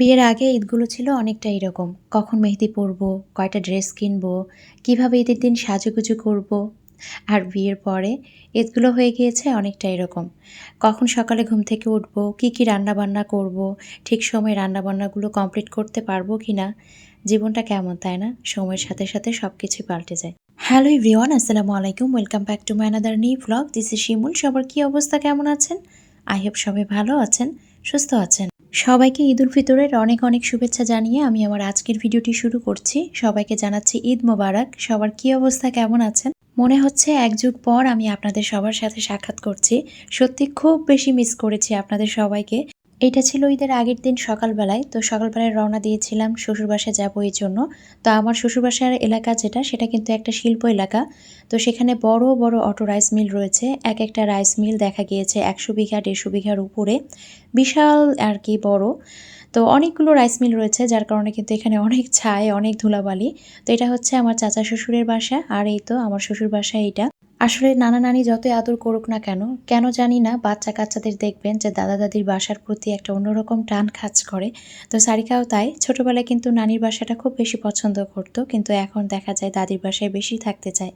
বিয়ের আগে ঈদগুলো ছিল অনেকটা এরকম। কখন মেহেদি পরবো, কয়টা ড্রেস কিনবো, কীভাবে ঈদের দিন সাজুগুজু করব। আর বিয়ের পরে ঈদগুলো হয়ে গিয়েছে অনেকটা এরকম। কখন সকালে ঘুম থেকে উঠব, কি কি রান্না বান্না করব, ঠিক সময় রান্নাবান্নাগুলো কমপ্লিট করতে পারব কি না জীবনটা কেমন, তাই না? সময়ের সাথে সাথে সব কিছুই পাল্টে যায়। হ্যালো ইভরিওয়ান আসসালামু আলাইকুম welcome back to my another new blog this is Shimul সবার কী অবস্থা, কেমন আছেন? আই হোপ সবাই ভালো আছেন, সুস্থ আছেন। সবাইকে ঈদ উল ফিতরের অনেক অনেক শুভেচ্ছা জানিয়ে আমি আমার আজকের ভিডিওটি শুরু করছি। সবাইকে জানাচ্ছি ঈদ মোবারক। সবার কি অবস্থা, কেমন আছেন? মনে হচ্ছে এক যুগ পর আমি আপনাদের সবার সাথে সাক্ষাৎ করছি। সত্যি খুব বেশি মিস করেছি আপনাদের সবাইকে। এটা ছিল ঈদের আগের দিন সকালবেলায়, তো সকালবেলায় রওনা দিয়েছিলাম শ্বশুরবাসায় যাব এই জন্য। তো আমার শ্বশুরবাসার এলাকা যেটা, সেটা কিন্তু একটা শিল্প এলাকা। তো সেখানে বড় বড় অটো রাইস মিল রয়েছে, এক একটা রাইস মিল দেখা গিয়েছে একশো বিঘা, দেড়শো বিঘার উপরে। বিশাল আর কি বড়। তো অনেকগুলো রাইস মিল রয়েছে, যার কারণে কিন্তু এখানে অনেক ছায় অনেক ধুলাবালি। তো এটা হচ্ছে আমার চাচা শ্বশুরের বাসা, আর এই তো আমার শ্বশুর বাসা এইটা। আসলে নানা নানি যতই আদর করুক না কেন কেন জানি না বাচ্চা কাচ্চাদের দেখবেন যে দাদা দাদির বাসার প্রতি একটা অন্যরকম টান কাজ করে। তো সারিকাও তাই, ছোটবেলায় কিন্তু নানির বাসাটা খুব বেশি পছন্দ করতো, কিন্তু এখন দেখা যায় দাদির বাসায় বেশি থাকতে চায়।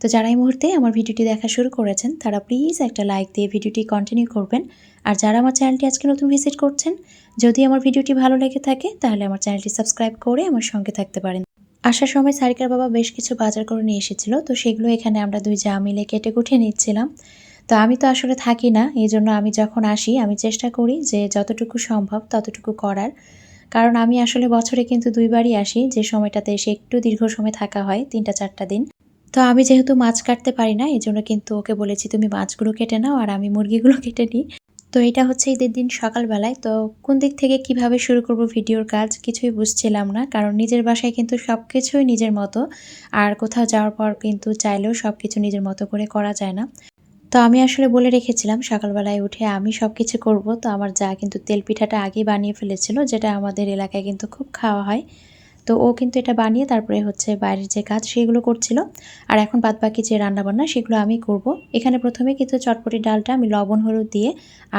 তো যারা এই মুহূর্তে আমার ভিডিওটি দেখা শুরু করেছেন, তারা প্লিজ একটা লাইক দিয়ে ভিডিওটি কন্টিনিউ করবেন। আর যারা আমার চ্যানেলটি আজকে নতুন ভিজিট করছেন, যদি আমার ভিডিওটি ভালো লেগে থাকে, তাহলে আমার চ্যানেলটি সাবস্ক্রাইব করে আমার সঙ্গে থাকতে পারেন। আসার সময় সারিকার বাবা বেশ কিছু বাজার করে নিয়ে এসেছিল, তো সেগুলো এখানে আমরা দুই যা মিলে কেটে কুটে নিচ্ছিলাম। তো আমি তো আসলে থাকি না এই জন্য আমি যখন আসি, আমি চেষ্টা করি যে যতটুকু সম্ভব ততটুকু করার। কারণ আমি আসলে বছরে কিন্তু দুইবারই আসি, যে সময়টাতে এসে একটু দীর্ঘ সময় থাকা হয়, তিনটা চারটা দিন। তো আমি যেহেতু মাছ কাটতে পারি না এই জন্য কিন্তু ওকে বলেছি, তুমি মাছগুলো কেটে নাও, আর আমি মুরগিগুলো কেটে নিই। তো এটা হচ্ছে ঈদের দিন সকালবেলায়। তো কোন দিক থেকে কীভাবে শুরু করব ভিডিওর কাজ কিছুই বুঝছিলাম না, কারণ নিজের বাসায় কিন্তু সব কিছুই নিজের মতো। আর কোথাও যাওয়ার পর কিন্তু চাইলেও সব কিছু নিজের মতো করে করা যায় না। তো আমি আসলে বলে রেখেছিলাম, সকালবেলায় উঠে আমি সব কিছু করব। তো আমার যা কিন্তু তেল পিঠাটা আগেই বানিয়ে ফেলেছিল, যেটা আমাদের এলাকায় কিন্তু খুব খাওয়া হয়। তো ও কিন্তু এটা বানিয়ে তারপরে হচ্ছে বাইরের যে কাজ সেগুলো করছিল। আর এখন বাদ বাকি যে রান্নাবান্না সেগুলো আমি করব। এখানে প্রথমে কিন্তু চটপটি ডালটা আমি লবণ, হলুদ দিয়ে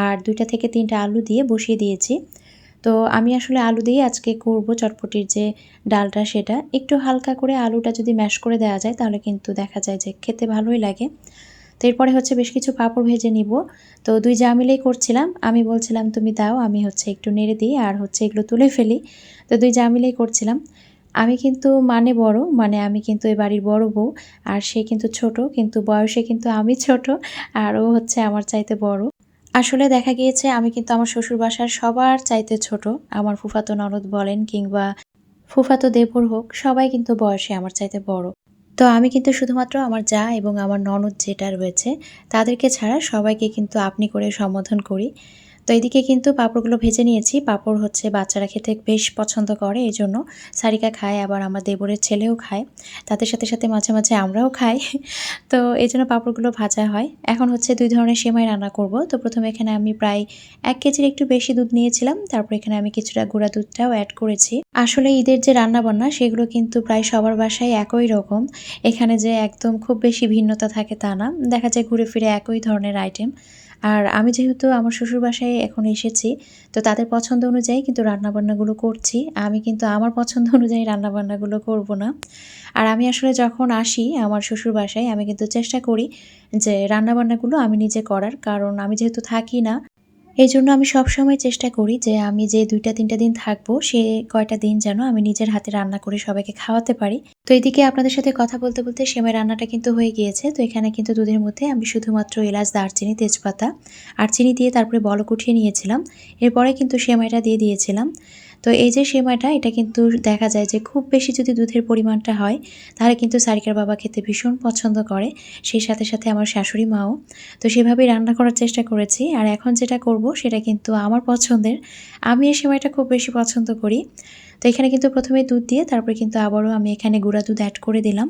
আর দুইটা থেকে তিনটা আলু দিয়ে বসিয়ে দিয়েছি। তো আমি আসলে আলু দিয়ে আজকে করব চটপটির যে ডালটা সেটা। একটু হালকা করে আলুটা যদি ম্যাশ করে দেওয়া যায় তাহলে কিন্তু দেখা যায় যে খেতে ভালোই লাগে। তো এরপরে হচ্ছে বেশ কিছু পাঁপড় ভেজে নিব। তো দুই যা মিলেই করছিলাম। আমি বলছিলাম, তুমি দাও, আমি হচ্ছে একটু নেড়ে দিই আর হচ্ছে এগুলো তুলে ফেলি। তো দুই যা মিলেই করছিলাম। আমি কিন্তু মানে বড় মানে আমি কিন্তু এই বাড়ির বড় বউ আর সে কিন্তু ছোট, কিন্তু বয়সে কিন্তু আমি ছোট আর ও হচ্ছে আমার চাইতে বড়। আসলে দেখা গিয়েছে, আমি কিন্তু আমার শ্বশুর বাসার সবার চাইতে ছোট। আমার ফুফাতো ননদ বলেন কিংবা ফুফাতো দেবর হোক, সবাই কিন্তু বয়সে আমার চাইতে বড়। তো আমি কিন্তু শুধুমাত্র আমার যা এবং আমার ননদ যেটা রয়েছে, তাদেরকে ছাড়া সবাইকে কিন্তু আপনি করে সম্বোধন করি। তো এদিকে কিন্তু পাঁপড়গুলো ভেজে নিয়েছি। পাঁপড় হচ্ছে বাচ্চারা খেতে বেশ পছন্দ করে এই জন্য সারিকা খায়, আবার আমার দেবরের ছেলেও খায়। তাদের সাথে সাথে মাঝে মাঝে আমরাও খাই। তো এই জন্য পাঁপড়গুলো ভাজা হয়। এখন হচ্ছে দুই ধরনের সেমাই রান্না করব। তো প্রথমে এখানে আমি প্রায় এক কেজির একটু বেশি দুধ নিয়েছিলাম। তারপর এখানে আমি কিছুটা গুঁড়া দুধটাও অ্যাড করেছি। আসলে ঈদের যে রান্না বান্না সেগুলো কিন্তু প্রায় সবার বাসায় একই রকম। এখানে যে একদম খুব বেশি ভিন্নতা থাকে তা না। দেখা যায় ঘুরে ফিরে একই ধরনের আইটেম আর আমি যেহেতু আমার শ্বশুর বাসায় এখন এসেছি, তো তাদের পছন্দ অনুযায়ী কিন্তু রান্নাবান্নাগুলো করছি। আমি কিন্তু আমার পছন্দ অনুযায়ী রান্নাবান্নাগুলো করব না। আর আমি আসলে যখন আসি আমার শ্বশুর বাসায়, আমি কিন্তু চেষ্টা করি যে রান্নাবান্নাগুলো আমি নিজে করার, কারণ আমি যেহেতু থাকি না এই জন্য আমি সবসময় চেষ্টা করি যে আমি যে দুইটা, তিনটা দিন থাকব, সে কয়টা দিন যেন আমি নিজের হাতে রান্না করে সবাইকে খাওয়াতে পারি। তো এদিকে আপনাদের সাথে কথা বলতে বলতে সেমাই রান্নাটা কিন্তু হয়ে গিয়েছে। তো এখানে কিন্তু দুধের মধ্যে আমি শুধুমাত্র এলাচ, দারচিনি, তেজপাতা আর চিনি দিয়ে তারপরে বলক উঠিয়ে নিয়েছিলাম। এরপরে কিন্তু সেমাইটা দিয়ে দিয়েছিলাম। তো এই যে সেমাইটা, এটা কিন্তু দেখা যায় যে খুব বেশি যদি দুধের পরিমাণটা হয়, তাহলে কিন্তু সারিকার বাবা খেতে ভীষণ পছন্দ করে। সেই সাথে সাথে আমার শাশুড়ি মাও। তো সেভাবেই রান্না করার চেষ্টা করেছি। আর এখন যেটা করব, সেটা কিন্তু আমার পছন্দের। আমি এই সেমাইটা খুব বেশি পছন্দ করি। তো এখানে কিন্তু প্রথমে দুধ দিয়ে তারপরে কিন্তু আবারও আমি এখানে গুঁড়া দুধ অ্যাড করে দিলাম।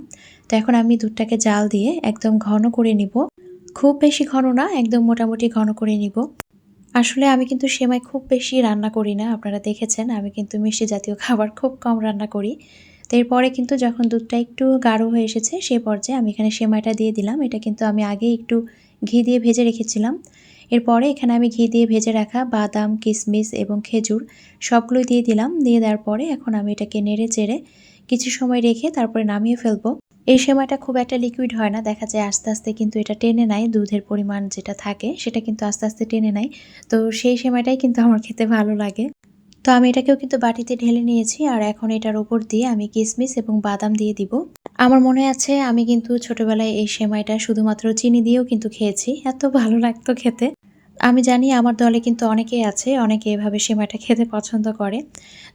তো এখন আমি দুধটাকে জাল দিয়ে একদম ঘন করে নিব। খুব বেশি ঘন না, একদম মোটামুটি ঘন করে নিব। আসলে আমি কিন্তু সেমাই খুব বেশি রান্না করি না, আপনারা দেখেছেন, আমি কিন্তু মিষ্টি জাতীয় খাবার খুব কম রান্না করি। তো এরপরে কিন্তু যখন দুধটা একটু গাঢ় হয়ে এসেছে, সে পর্যায়ে আমি এখানে সেমাইটা দিয়ে দিলাম। এটা কিন্তু আমি আগে একটু ঘি দিয়ে ভেজে রেখেছিলাম। এরপরে এখানে আমি ঘি দিয়ে ভেজে রাখা বাদাম কিশমিশ এবং খেজুর সবগুলোই দিয়ে দিলাম। দিয়ে দেওয়ার পরে এখন আমি এটাকে নেড়ে চেড়ে কিছু সময় রেখে তারপরে নামিয়ে ফেলব। এই সময়টা খুব একটা লিকুইড হয় না, দেখা যায় আস্তে আস্তে কিন্তু এটা টেনে নেয়, দুধের পরিমাণ যেটা থাকে সেটা কিন্তু আস্তে আস্তে টেনে নেয়। তো সেই সময়টাই কিন্তু আমার খেতে ভালো লাগে। তো আমি এটাকেও কিন্তু বাটিতে ঢেলে নিয়েছি আর এখন এটার ওপর দিয়ে আমি কিশমিশ এবং বাদাম দিয়ে দিব। আমার মনে আছে আমি কিন্তু ছোটবেলায় এই সেমাইটা শুধুমাত্র চিনি দিয়েও কিন্তু খেয়েছি। এত ভালো লাগতো খেতে। আমি জানি আমার দলে কিন্তু অনেকেই আছে, অনেকে এভাবে সেমাইটা খেতে পছন্দ করে।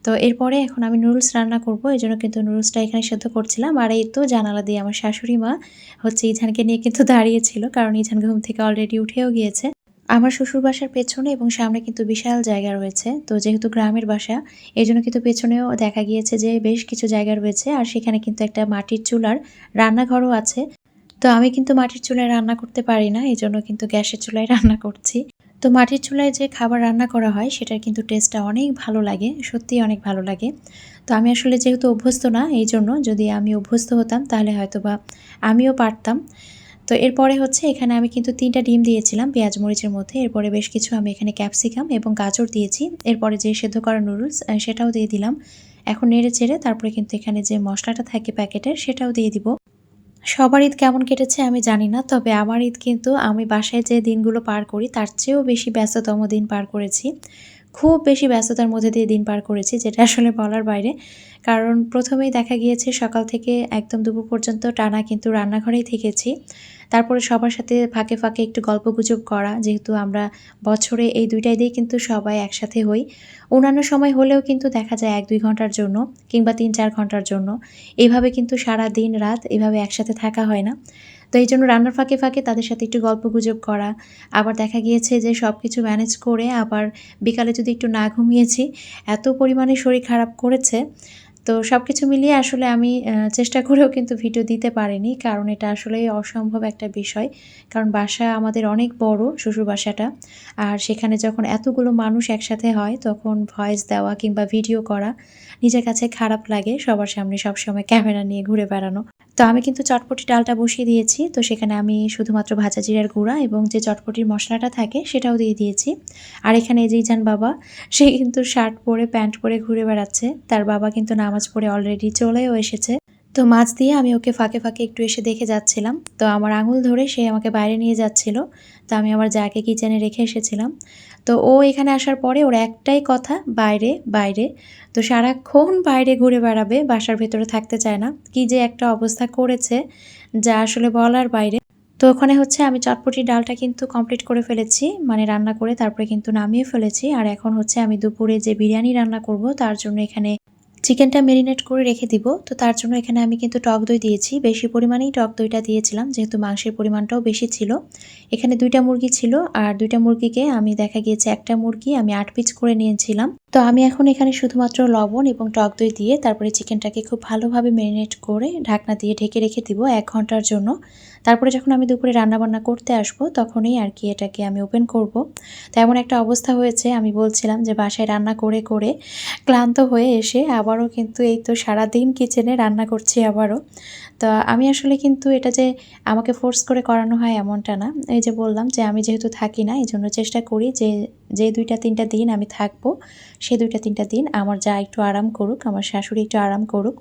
তো এরপরে এখন আমি নুডলস রান্না করব এই জন্য কিন্তু নুডলসটা এখানে সেদ্ধ করছিলাম। আর এই তো জানালা দিয়ে আমার শাশুড়ি মা হচ্ছে ইঝানকে নিয়ে কিন্তু দাঁড়িয়েছিল কারণ ইঝান ঘুম থেকে অলরেডি উঠেও গিয়েছে। আমার শ্বশুর বাসার পেছনে এবং সামনে কিন্তু বিশাল জায়গা রয়েছে। তো যেহেতু গ্রামের বাসা এই জন্য কিন্তু পেছনেও দেখা গিয়েছে যে বেশ কিছু জায়গা রয়েছে আর সেখানে কিন্তু একটা মাটির চুলার রান্নাঘরও আছে। তো আমি কিন্তু মাটির চুলায় রান্না করতে পারি না এই জন্য কিন্তু গ্যাসের চুলায় রান্না করছি। তো মাটির চুলায় যে খাবার রান্না করা হয়, সেটার কিন্তু টেস্টটা অনেক ভালো লাগে, সত্যিই অনেক ভালো লাগে। তো আমি আসলে যেহেতু অভ্যস্ত না এই জন্য যদি আমি অভ্যস্ত হতাম, তাহলে হয়তো বা আমিও পারতাম। তো এরপরে হচ্ছে এখানে আমি কিন্তু তিনটা ডিম দিয়েছিলাম, পেঁয়াজ, মরিচের মধ্যে। এরপরে বেশ কিছু আমি এখানে ক্যাপসিকাম এবং গাজর দিয়েছি। এরপরে যে সেদ্ধ করা নুডলস সেটাও দিয়ে দিলাম। এখন নেড়ে চেড়ে তারপরে কিন্তু এখানে যে মশলাটা থাকে প্যাকেটের, সেটাও দিয়ে দিব। সবার ঈদ কেমন কেটেছে আমি জানি না, তবে আমার ঈদ কিন্তু আমি বাসায় যে দিনগুলো পার করি, তার চেয়েও বেশি ব্যস্ততম দিন পার করেছি। খুব বেশি ব্যস্ততার মধ্যে দিয়ে দিন পার করেছি, যেটা আসলে বলার বাইরে। কারণ প্রথমেই দেখা গিয়েছে সকাল থেকে একদম দুপুর পর্যন্ত টানা কিন্তু রান্নাঘরেই থেকেছি। তারপরে সবার সাথে ফাঁকে ফাঁকে একটু গল্প গুজব করা, যেহেতু আমরা বছরে এই দুইটাই দিয়ে কিন্তু সবাই একসাথে হই। অন্যান্য সময় হলেও কিন্তু দেখা যায় এক দুই ঘণ্টার জন্য কিংবা তিন চার ঘণ্টার জন্য। এভাবে কিন্তু সারা দিন রাত এভাবে একসাথে থাকা হয় না। তো এই জন্য রান্নার ফাঁকে ফাঁকে তাদের সাথে একটু গল্প গুজব করা, আবার দেখা গিয়েছে যে সব কিছু ম্যানেজ করে আবার বিকালে যদি একটু না ঘুমিয়েছি, এত পরিমাণে শরীর খারাপ করেছে। তো সব কিছু মিলিয়ে আসলে আমি চেষ্টা করেও কিন্তু ভিডিও দিতে পারিনি, কারণ এটা আসলে অসম্ভব একটা বিষয়। কারণ বাসা আমাদের অনেক বড় শ্বশুর বাসাটা, আর সেখানে যখন এতগুলো মানুষ একসাথে হয়, তখন ভয়েস দেওয়া কিংবা ভিডিও করা নিজের কাছে খারাপ লাগে, সবার সামনে সবসময় ক্যামেরা নিয়ে ঘুরে বেড়ানো। তো আমি কিন্তু চটপটি ডালটা বসিয়ে দিয়েছি। তো সেখানে আমি শুধুমাত্র ভাজা জিরার গুঁড়া এবং যে চটপটির মশলাটা থাকে সেটাও দিয়ে দিয়েছি। আর এখানে এই যে যান বাবা, সে কিন্তু শার্ট পরে, প্যান্ট পরে ঘুরে বেড়াচ্ছে। তার বাবা কিন্তু নামাজ পড়ে অলরেডি চলেও এসেছে। তো মাছ দিয়ে আমি ওকে ফাঁকে ফাঁকে একটু এসে দেখে যাচ্ছিলাম। তো আমার আঙুল ধরে সে আমাকে বাইরে নিয়ে যাচ্ছিল। তো আমি আমার যাকে কিচেনে রেখে এসেছিলাম। তো ও এখানে আসার পরে ওর একটাই কথা, বাইরে বাইরে। তো সারাক্ষণ বাইরে ঘুরে বেড়াবে, বাসার ভেতরে থাকতে চায় না। কি যে একটা অবস্থা করেছে, যা আসলে বলার বাইরে। তো ওখানে হচ্ছে আমি চটপটি ডালটা কিন্তু কমপ্লিট করে ফেলেছি মানে রান্না করে তারপরে কিন্তু নামিয়ে ফেলেছি। আর এখন হচ্ছে আমি দুপুরে যে বিরিয়ানি রান্না করব, তার জন্য এখানে চিকেনটা মেরিনেট করে রেখে দিব। তো তার জন্য এখানে আমি কিন্তু টক দই দিয়েছি। বেশি পরিমাণেই টক দইটা দিয়েছিলাম, যেহেতু মাংসের পরিমাণটাও বেশি ছিল। এখানে দুইটা মুরগি ছিল আর দুইটা মুরগিকে আমি দেখা গিয়েছে একটা মুরগি আমি আট পিস করে নিয়েছিলাম। তো আমি এখন এখানে শুধুমাত্র লবণ এবং টক দই দিয়ে তারপরে চিকেনটাকে খুব ভালোভাবে মেরিনেট করে ঢাকনা দিয়ে ঢেকে রেখে দিব এক ঘণ্টার জন্য। তারপরে যখন আমি দুপুরে রান্নাবান্না করতে আসব, তখনই আর কি এটাকে আমি ওপেন করব। তো এমন একটা অবস্থা হয়েছে, আমি বলছিলাম যে বাসায় রান্না করে করে ক্লান্ত হয়ে এসে আবারও কিন্তু এই তো সারাদিন কিচেনে রান্না করছি আবারও। তো আমি আসলে কিন্তু এটা যে আমাকে ফোর্স করে করানো হয় এমনটা না। এই যে বললাম যে আমি যেহেতু থাকি না এই জন্য চেষ্টা করি যে যে দুইটা তিনটা দিন আমি থাকব, সে দুইটা তিনটা দিন আমার যা একটু আরাম করুক, আমার শাশুড়ি একটু আরাম করুক।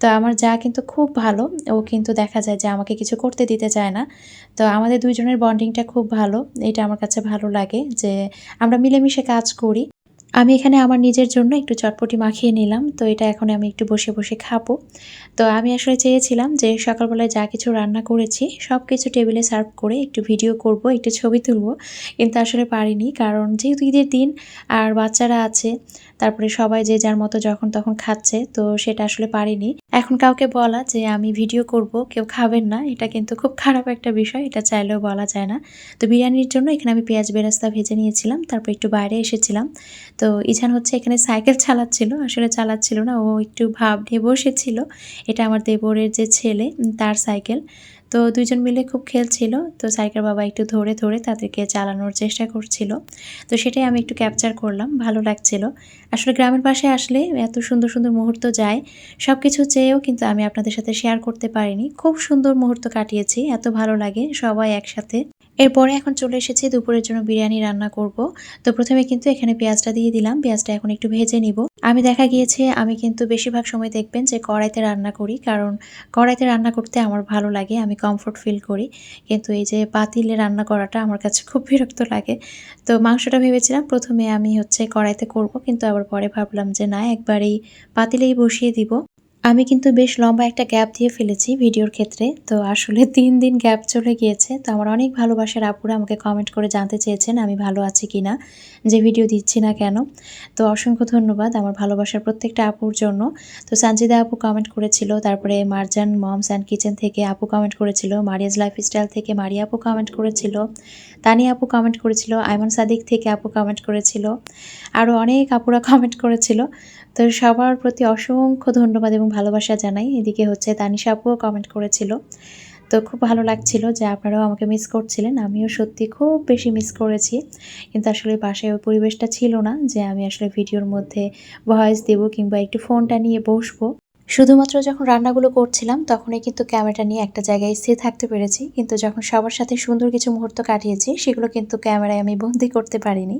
তো আমার যা কিন্তু খুব ভালো, ও কিন্তু দেখা যায় যে আমাকে কিছু করতে দিতে চায় না। তো আমাদের দুইজনের বন্ডিংটা খুব ভালো, এটা আমার কাছে ভালো লাগে যে আমরা মিলেমিশে কাজ করি। আমি এখানে আমার নিজের জন্য একটু চটপটি মাখিয়ে নিলাম, তো এটা এখন আমি একটু বসে বসে খাব। তো আমি আসলে চেয়েছিলাম যে সকালবেলায় যা কিছু রান্না করেছি সব কিছু টেবিলে সার্ভ করে একটু ভিডিও করব, একটু ছবি তুলব, কিন্তু আসলে পারিনি, কারণ যেহেতু ঈদের দিন আর বাচ্চারা আছে তারপরে সবাই যে যার মতো যখন তখন খাচ্ছে, তো সেটা আসলে পারিনি। এখন কাউকে বলা যে আমি ভিডিও করব, কেউ খাবেন না, এটা কিন্তু খুব খারাপ একটা বিষয়, এটা চাইলেও বলা যায় না। তো বিরিয়ানির জন্য এখানে আমি পেঁয়াজ বেরাস্তা ভেজে নিয়েছিলাম, তারপর একটু বাইরে এসেছিলাম। তো ইছান হচ্ছে এখানে সাইকেল চালাচ্ছিল, আসলে চালাচ্ছিল না, ও একটু ভাব নিয়ে বসেছিল। এটা আমার দেবরের যে ছেলে তার সাইকেল। তো দুজন মিলে খুব খেলছিল। তো সাইকেল বাবা একটু ধরে ধরে তাদেরকে চালানোর চেষ্টা করছিল। তো সেটাই আমি একটু ক্যাপচার করলাম, ভালো লাগছিল। আসলে গ্রামের পাশে আসলে এত সুন্দর সুন্দর মুহূর্ত যায় সব কিছু চেয়েও কিন্তু আমি আপনাদের সাথে শেয়ার করতে পারিনি। খুব সুন্দর মুহূর্ত কাটিয়েছি, এত ভালো লাগে সবাই একসাথে। এরপরে এখন চলে এসেছি দুপুরের জন্য বিরিয়ানি রান্না করব। তো প্রথমে কিন্তু এখানে পেঁয়াজটা দিয়ে দিলাম, পেঁয়াজটা এখন একটু ভেজে নিব। আমি দেখা গিয়েছে, আমি কিন্তু বেশিরভাগ সময় দেখবেন যে কড়াইতে রান্না করি, কারণ কড়াইতে রান্না করতে আমার ভালো লাগে, আমি কমফোর্ট ফিল করি। কিন্তু এই যে পাতিলে রান্না করাটা আমার কাছে খুব বিরক্ত লাগে। তো মাংসটা ভেবেছিলাম প্রথমে আমি হচ্ছে কড়াইতে করব, কিন্তু আবার পরে ভাবলাম যে না, একবারেই পাতিলেই বসিয়ে দিব। আমি কিন্তু বেশ লম্বা একটা গ্যাপ দিয়ে ফেলেছি ভিডিওর ক্ষেত্রে। তো আসলে তিন দিন গ্যাপ চলে গিয়েছে। তো আমার অনেক ভালোবাসার আপুরা আমাকে কমেন্ট করে জানতে চেয়েছেন আমি ভালো আছি কি না যে ভিডিও দিচ্ছি না কেন। তো অসংখ্য ধন্যবাদ আমার ভালোবাসার প্রত্যেকটা আপুর জন্য। তো সানজিদা আপু কমেন্ট করেছিল, তারপরে মারজান মমস অ্যান্ড কিচেন থেকে আপু কমেন্ট করেছিল, মারিয়াজ লাইফস্টাইল থেকে মারিয়া আপু কমেন্ট করেছিল, তানি আপু কমেন্ট করেছিল, আইমান সাদিক থেকে আপু কমেন্ট করেছিল আরও অনেক আপুরা কমেন্ট করেছিল। তো সবার প্রতি অসংখ্য ধন্যবাদ এবং ভালোবাসা জানাই। এদিকে হচ্ছে তানিশা আপুও কমেন্ট করেছিল। তো খুব ভালো লাগছিল যে আপনারাও আমাকে মিস করছিলেন। আমিও সত্যি খুব বেশি মিস করেছি। কিন্তু আসলে বাসায় ওই পরিবেশটা ছিল না যে আমি আসলে ভিডিওর মধ্যে ভয়েস দেব কিংবা একটু ফোনটা নিয়ে বসবো। শুধুমাত্র যখন রান্নাগুলো করছিলাম তখনই কিন্তু ক্যামেরাটা নিয়ে একটা জায়গায় স্থির থাকতে পেরেছি। কিন্তু যখন সবার সাথে সুন্দর কিছু মুহূর্ত কাটিয়েছি, সেগুলো কিন্তু ক্যামেরায় আমি বন্দি করতে পারিনি।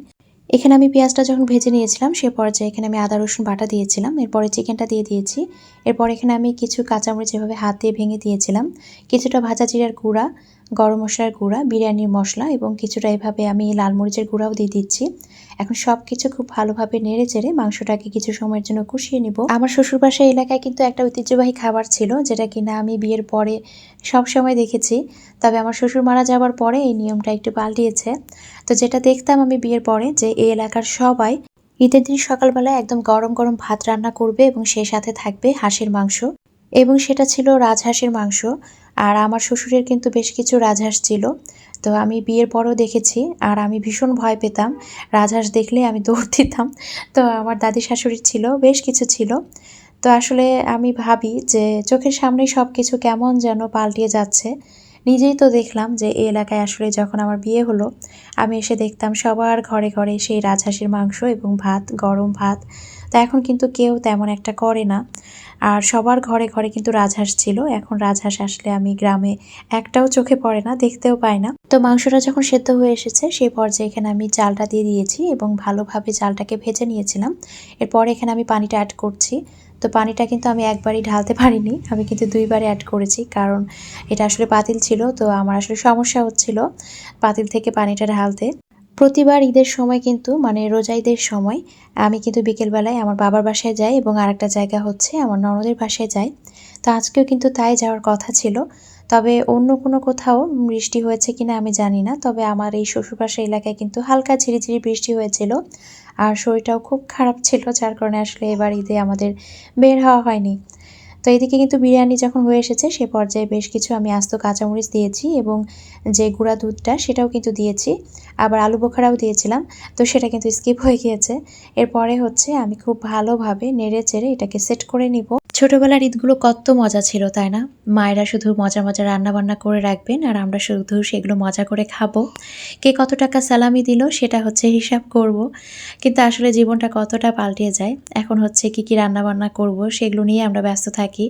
এখানে আমি পেঁয়াজটা যখন ভেজে নিয়েছিলাম, সে পর্যায়ে এখানে আমি আদা, রসুন বাটা দিয়েছিলাম। এরপরে চিকেনটা দিয়ে দিয়েছি। এরপর এখানে আমি কিছু কাঁচামরিচ এভাবে হাত দিয়ে ভেঙে দিয়েছিলাম। কিছুটা ভাজা জিরার গুঁড়া গরম মশলার গুঁড়া, বিরিয়ানির মশলা এবং কিছুটা এভাবে আমি লাল মরিচের গুঁড়াও দিয়ে দিচ্ছি। এখন সব কিছু খুব ভালোভাবে নেড়ে চেড়ে মাংসটাকে কিছু সময়ের জন্য কষিয়ে নিব। আমার শ্বশুর বাসার এলাকায় কিন্তু একটা ঐতিহ্যবাহী খাবার ছিল, যেটা কিনা আমি বিয়ের পরে সব সময় দেখেছি। তবে আমার শ্বশুর মারা যাওয়ার পরে এই নিয়মটা একটু পাল্টিয়েছে। তো যেটা দেখতাম আমি বিয়ের পরে, যে এই এলাকার সবাই ঈদের দিন সকালবেলায় একদম গরম গরম ভাত রান্না করবে এবং সেই সাথে থাকবে হাঁসের মাংস। এবং সেটা ছিল রাজহাঁসের মাংস। আর আমার শ্বশুরের কিন্তু বেশ কিছু রাজহাঁস ছিল। তো আমি বিয়ের পরও দেখেছি আর আমি ভীষণ ভয় পেতাম। রাজহাঁস দেখলে আমি দৌড় দিতাম। তো আমার দাদি শাশুড়ির ছিল, বেশ কিছু ছিল। তো আসলে আমি ভাবি যে চোখের সামনেই সব কিছু কেমন যেন পাল্টিয়ে যাচ্ছে। নিজেই তো দেখলাম যে এই এলাকায় আসলে যখন আমার বিয়ে হলো, আমি এসে দেখতাম সবার ঘরে ঘরে সেই রাজহাঁসের মাংস এবং ভাত, গরম ভাত। তা এখন কিন্তু কেউ তেমন একটা করে না। আর সবার ঘরে ঘরে কিন্তু রাজহাঁস ছিল। এখন রাজহাঁস আসলে আমি গ্রামে একটাও চোখে পড়ে না, দেখতেও পাই না। তো মাংসটা যখন সেদ্ধ হয়ে এসেছে সেই পর্যায়ে এখানে আমি চালটা দিয়ে দিয়েছি এবং ভালোভাবে চালটাকে ভেজে নিয়েছিলাম। এরপর এখানে আমি পানিটা অ্যাড করছি। তো পানিটা কিন্তু আমি একবারই ঢালতে পারিনি, আমি কিন্তু দুইবারে অ্যাড করেছি কারণ এটা আসলে পাতিল ছিল। তো আমার আসলে সমস্যা হচ্ছিল পাতিল থেকে পানিটা ঢালতে। প্রতিবার ঈদের সময় কিন্তু মানে রোজা ঈদের সময়, আমি কিন্তু বিকেলবেলায় আমার বাবার বাসায় যাই এবং আরেকটা জায়গা হচ্ছে আমার ননদের বাসায় যাই। তো আজকেও কিন্তু তাই যাওয়ার কথা ছিল। তবে অন্য কোনো কোথাও বৃষ্টি হয়েছে কিনা আমি জানি না। তবে আমার এই শ্বশুরবাসা এলাকায় কিন্তু হালকা ঝিরিঝিরি বৃষ্টি হয়েছিল আর শরীরটাও খুব খারাপ ছিল, যার কারণে আসলে এবার ঈদে আমাদের বের হওয়া হয়নি। তো এদিকে কিন্তু বিরিয়ানি যখন হয়ে এসেছে, সে পর্যায়ে বেশ কিছু আমি আস্ত কাঁচামরিচ দিয়েছি এবং যে গুঁড়া দুধটা সেটাও কিন্তু দিয়েছি। আবার আলু বোখারাও দিয়েছিলাম, তো সেটা কিন্তু স্কিপ হয়ে গিয়েছে। এরপরে হচ্ছে আমি খুব ভালোভাবে নেড়ে চেড়ে এটাকে সেট করে নিব। ছোটবেলার ঈদগুলো কত মজা ছিল, তাই না? মায়েরা শুধু মজা মজা রান্না বান্না করে রাখবেন আর আমরা শুধু সেগুলো মজা করে খাব। কে কত টাকা সালামি দিল সেটা হচ্ছে হিসাব করব। কিন্তু আসলে জীবনটা কতটা পাল্টে যায়, এখন হচ্ছে কি কী রান্না বান্না করব সেগুলো নিয়ে আমরা ব্যস্ত থাকি।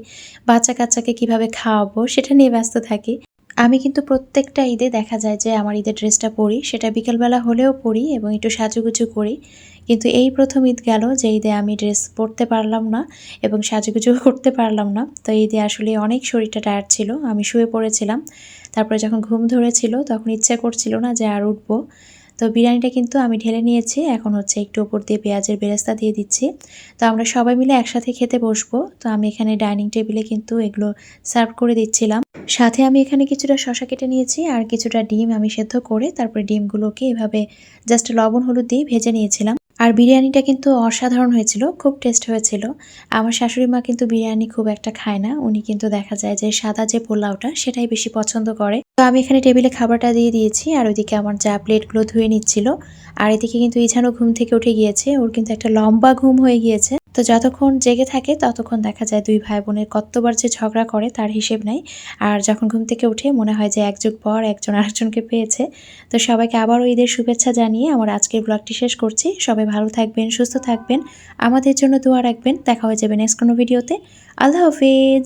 বাচ্চা কাচ্চাকে কীভাবে খাওয়াবো সেটা নিয়ে ব্যস্ত থাকি। আমি কিন্তু প্রত্যেকটা ঈদে দেখা যায় যে আমার ঈদের ড্রেসটা পরি, সেটা বিকেলবেলা হলেও পরি এবং একটু সাজুগুজু করি। কিন্তু এই প্রথম ঈদ গেল যে ঈদে আমি ড্রেস পরতে পারলাম না এবং সাজুগুজু করতে পারলাম না। তো ঈদে আসলে অনেক শরীরটা টায়ার ছিল, আমি শুয়ে পড়েছিলাম। তারপরে যখন ঘুম ধরেছিল তখন ইচ্ছা করছিল না যে আর উঠবো। তো বিরিয়ানিটা কিন্তু আমি ঢেলে নিয়েছি। এখন হচ্ছে একটু ওপর দিয়ে পেঁয়াজের বেরেস্তা দিয়ে দিচ্ছি। তো আমরা সবাই মিলে একসাথে খেতে বসবো। তো আমি এখানে ডাইনিং টেবিলে কিন্তু এগুলো সার্ভ করে দিচ্ছিলাম। সাথে আমি এখানে কিছুটা শশা কেটে নিয়েছি আর কিছুটা ডিম আমি সেদ্ধ করে তারপরে ডিমগুলোকে এভাবে জাস্ট লবণ, হলুদ দিয়ে ভেজে নিয়েছিলাম। আর বিরিয়ানিটা কিন্তু অসাধারণ হয়েছিল, খুব টেস্ট হয়েছিল। আমার শাশুড়ি মা কিন্তু বিরিয়ানি খুব একটা খায় না। উনি কিন্তু দেখা যায় যে সাদা যে পোলাওটা সেটাই বেশি পছন্দ করে। তো আমি এখানে টেবিলে খাবারটা দিয়ে দিয়েছি, আর ওইদিকে আমার যা প্লেটগুলো ধুয়ে নিচ্ছিল। আর এদিকে কিন্তু ইছানো ঘুম থেকে উঠে গিয়েছে, ওর কিন্তু একটা লম্বা ঘুম হয়ে গিয়েছে। তো যতক্ষণ জেগে থাকে, ততক্ষণ দেখা যায় দুই ভাই বোনের কতবার যে ঝগড়া করে, তার হিসেব নাই। আর যখন ঘুম থেকে উঠে, মনে হয় যে এক যুগ পর একজন আরেকজনকে পেয়েছে। তো সবাইকে আবারও ঈদের শুভেচ্ছা জানিয়ে আমার আজকের ব্লগটি শেষ করছি। সবাই ভালো থাকবেন, সুস্থ থাকবেন। আমাদের জন্য দোয়া রাখবেন। দেখা হয়ে যাবে নেক্সট কোনো ভিডিওতে আল্লাহ হাফিজ।